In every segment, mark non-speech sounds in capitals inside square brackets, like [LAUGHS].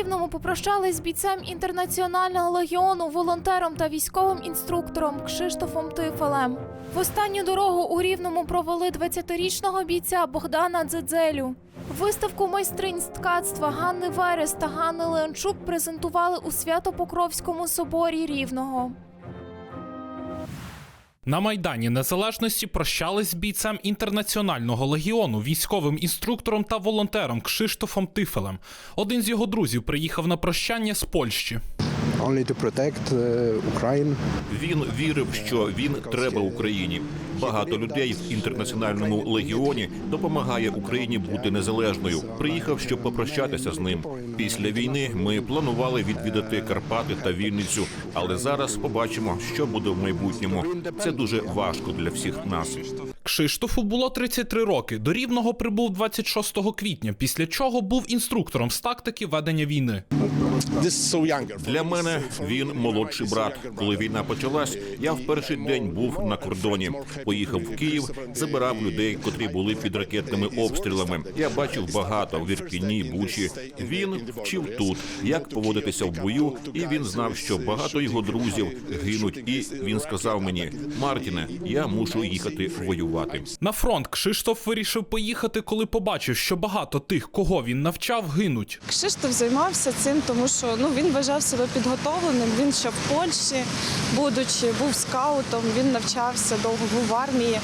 Рівному попрощались з бійцем інтернаціонального легіону, волонтером та військовим інструктором Кшиштофом Тифелем. В останню дорогу у Рівному провели 20-річного бійця Богдана Дзедзелю. Виставку майстринь з ткацтва Ганни Верес та Ганни Леончук презентували у Свято-Покровському соборі Рівного. На Майдані Незалежності прощались з бійцем інтернаціонального легіону, військовим інструктором та волонтером Кшиштофом Тифелем. Один з його друзів приїхав на прощання з Польщі. only to protect Ukraine. Він вірив, що він треба Україні. Багато людей в інтернаціональному легіоні допомагає Україні бути незалежною. Приїхав, щоб попрощатися з ним. Після війни ми планували відвідати Карпати та Вінницю, але зараз побачимо, що буде в майбутньому. Це дуже важко для всіх нас. Кшиштофу було 33 роки. До Рівного прибув 26 квітня, після чого був інструктором з тактики ведення війни. Для мене він молодший брат. Коли війна почалась, я в перший день був на кордоні. Поїхав в Київ, забирав людей, котрі були під ракетними обстрілами. Я бачив багато в Віркіні, Бучі. Він вчив тут, як поводитися в бою, і він знав, що багато його друзів гинуть. І він сказав мені: Мартіне, я мушу їхати воювати. На фронт Кшиштоф вирішив поїхати, коли побачив, що багато тих, кого він навчав, гинуть. Кшиштоф займався цим, тому що ну він вважав себе підготовленим. Він ще в Польщі, будучи, був скаутом, він навчався довго був в армії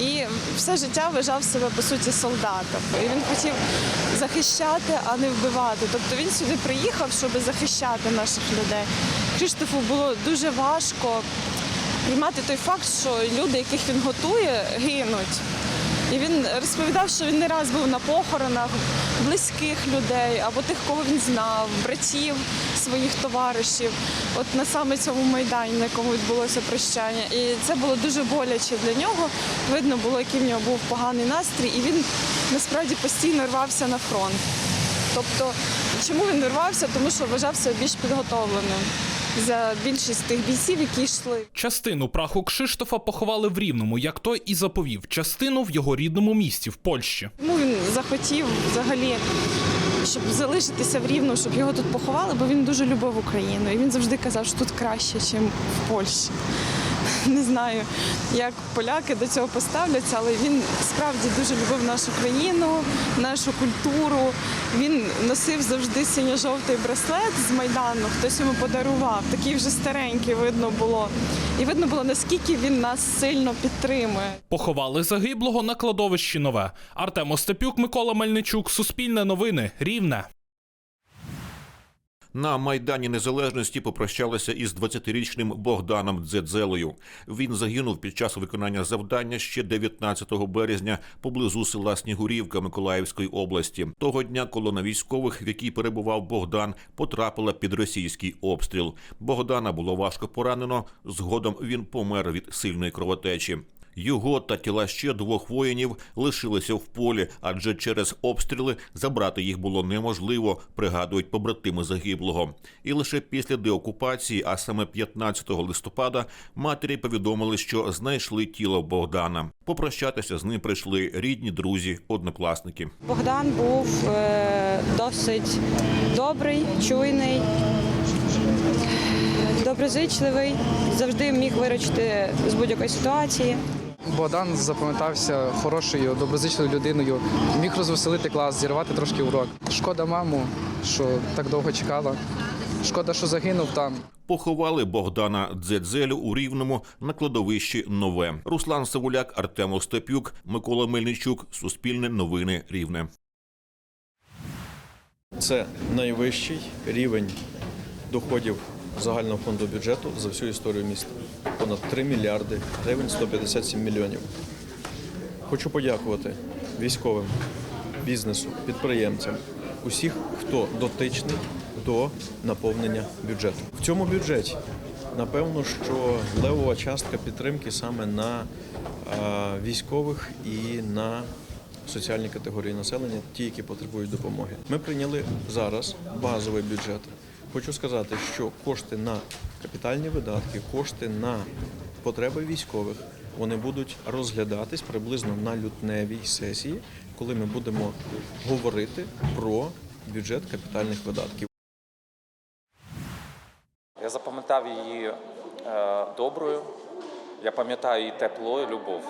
і все життя вважав себе по суті солдатом. І він хотів захищати, а не вбивати. Тобто він сюди приїхав, щоб захищати наших людей. Кшиштофу було дуже важко приймати той факт, що люди, яких він готує, гинуть. І він розповідав, що він не раз був на похоронах близьких людей або тих, кого він знав, братів своїх товаришів. От на саме цьому майдані, на якому відбулося прощання. І це було дуже боляче для нього. Видно було, який в нього був поганий настрій, і він насправді постійно рвався на фронт. Тобто, чому він рвався? Тому що вважався більш підготовленим за більшість тих бійців, які йшли. Частину праху Кшиштофа поховали в Рівному, як той і заповів. Частину в його рідному місті в Польщі. Тому він захотів взагалі, щоб залишитися в Рівному, щоб його тут поховали, бо він дуже любив Україну. І він завжди казав, що тут краще, ніж в Польщі. [LAUGHS] Не знаю, як поляки до цього поставляться, але він справді дуже любив нашу країну, нашу культуру. Він носив завжди синьо-жовтий браслет з Майдану, хтось йому подарував. Такий вже старенький видно було. І видно було, наскільки він нас сильно підтримує. Поховали загиблого на кладовищі нове. Артем Остапюк, Микола Мельничук, Суспільне новини, Рівне. На майдані незалежності попрощалися із 20-річним Богданом Дзедзелою. Він загинув під час виконання завдання ще 19 березня поблизу села Снігурівка Миколаївської області. Того дня колона військових, в якій перебував Богдан, потрапила під російський обстріл. Богдана було важко поранено. Згодом він помер від сильної кровотечі. Його та тіла ще двох воїнів лишилися в полі, адже через обстріли забрати їх було неможливо, пригадують побратими загиблого. І лише після деокупації, а саме 15 листопада, матері повідомили, що знайшли тіло Богдана. Попрощатися з ним прийшли рідні, друзі, однокласники. Богдан був е, досить добрий, чуйний, доброзичливий, завжди міг виручити з будь-якої ситуації. Богдан запам'ятався хорошою, доброзичливою людиною. Міг розвеселити клас, зірвати трошки урок. Шкода маму, що так довго чекала. Шкода, що загинув там. Поховали Богдана Дзедзелю у Рівному на кладовищі Нове. Руслан Савуляк, Артем Остапюк, Микола Мельничук. Суспільне новини Рівне. Це найвищий рівень доходів загального фонду бюджету за всю історію міста. Понад 3 мільярди гривень 157 мільйонів. Хочу подякувати військовим, бізнесу, підприємцям, усіх, хто дотичний до наповнення бюджету. В цьому бюджеті напевно, що левова частка підтримки саме на військових і на соціальні категорії населення, ті, які потребують допомоги. Ми прийняли зараз базовий бюджет. Хочу сказати, що кошти на капітальні видатки, кошти на потреби військових, вони будуть розглядатись приблизно на лютневій сесії, коли ми будемо говорити про бюджет капітальних видатків. Я запам'ятав її е, доброю, я пам'ятаю її тепло і любов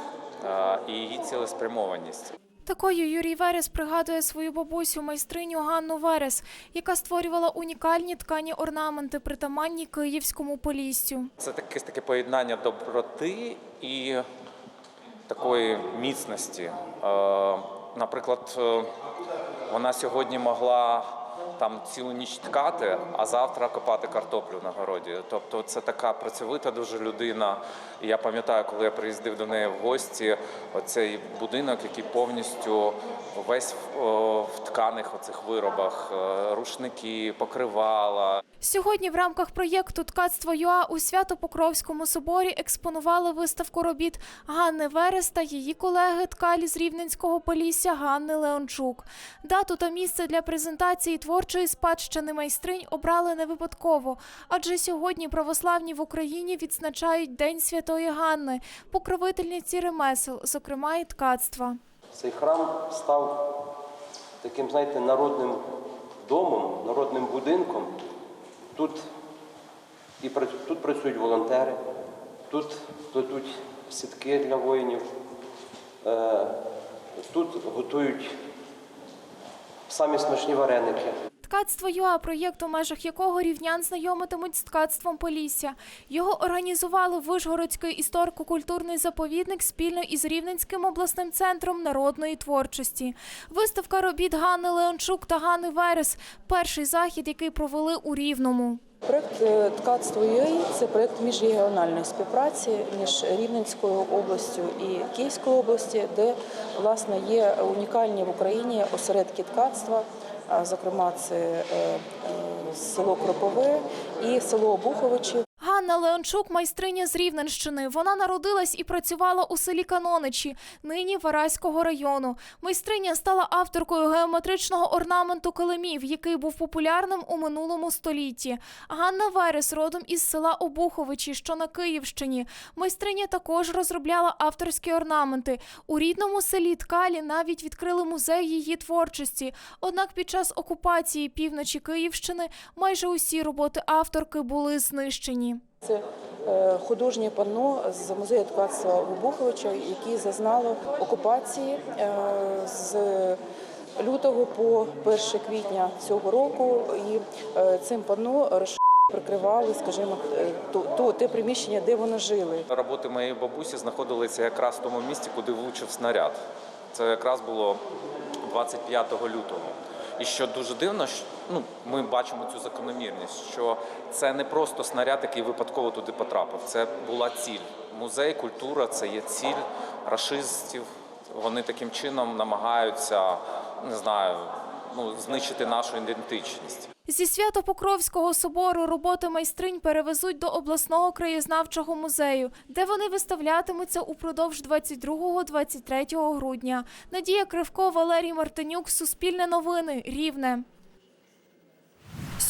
е, і її цілеспрямованість. Такою Юрій Верес пригадує свою бабусю майстриню Ганну Верес, яка створювала унікальні ткані орнаменти, притаманні київському поліссю. Це таке, таке поєднання доброти і такої міцності. Е, наприклад, е, вона сьогодні могла там цілу ніч ткати, а завтра копати картоплю на городі. Тобто це така працьовита дуже людина. І я пам'ятаю, коли я приїздив до неї в гості, оцей будинок, який повністю весь в, в тканих оцих виробах, е, рушники, покривала, Сьогодні в рамках проєкту Ткацтво ЮА у Свято-Покровському соборі експонували виставку робіт Ганни Верес та її колеги ткалі з Рівненського Полісся Ганни Леончук. Дату та місце для презентації творчої спадщини майстринь обрали не випадково, адже сьогодні православні в Україні відзначають День Святої Ганни, покровительниці ремесел, зокрема і ткацтва. Цей храм став таким, знаєте, народним домом, народним будинком. Тут, і, тут працюють волонтери, тут плетуть сітки для воїнів, е, тут готують самі смачні вареники. Ткацтво ЮА проєкт, у межах якого рівнян знайомитимуть з ткацтвом Полісся. Його організували Вишгородський історико-культурний заповідник спільно із Рівненським обласним центром народної творчості. Виставка робіт Ганни Леончук та Ганни Верес перший захід, який провели у Рівному. Проект е, ткацтво UA – це проект міжрегіональної співпраці між Рівненською областю і Київською області, де власне є унікальні в Україні осередки ткацтва. Зокрема, це е, е, село Кропове і село Обуховичі. Ганна Леончук майстриня з Рівненщини. Вона народилась і працювала у селі Каноничі, нині Вараського району. Майстриня стала авторкою геометричного орнаменту килимів, який був популярним у минулому столітті. Ганна Верес родом із села Обуховичі, що на Київщині. Майстриня також розробляла авторські орнаменти. У рідному селі Ткалі навіть відкрили музей її творчості. Однак під час окупації півночі Київщини майже усі роботи авторки були знищені. Це е, художнє панно з музею ткацтва в Обуховича, яке зазнало окупації е, з лютого по 1 квітня цього року. І е, цим панно прикривали, скажімо, то, то те приміщення, де вони жили. Роботи моєї бабусі знаходилися якраз в тому місці, куди влучив снаряд. Це якраз було 25 лютого. І що дуже дивно, що, ну, ми бачимо цю закономірність, що це не просто снаряд, який випадково туди потрапив. Це була ціль. Музей, культура це є ціль рашистів. Вони таким чином намагаються, не знаю, ну, знищити нашу ідентичність. Зі Свято-Покровського собору роботи майстринь перевезуть до обласного краєзнавчого музею, де вони виставлятимуться упродовж 22-23 грудня. Надія Кривко, Валерій Мартинюк, Суспільне новини, Рівне.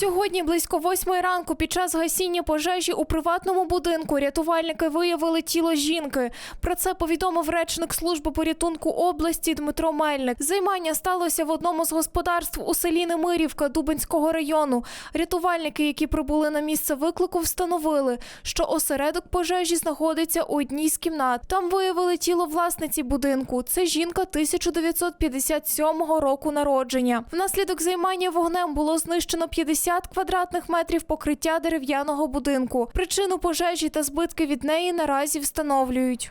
Сьогодні близько восьмої ранку під час гасіння пожежі у приватному будинку рятувальники виявили тіло жінки. Про це повідомив речник служби порятунку області Дмитро Мельник. Займання сталося в одному з господарств у селі Немирівка Дубинського району. Рятувальники, які прибули на місце виклику, встановили, що осередок пожежі знаходиться у одній з кімнат. Там виявили тіло власниці будинку. Це жінка 1957 року народження. Внаслідок займання вогнем було знищено 50 квадратних метрів покриття дерев'яного будинку. Причину пожежі та збитки від неї наразі встановлюють.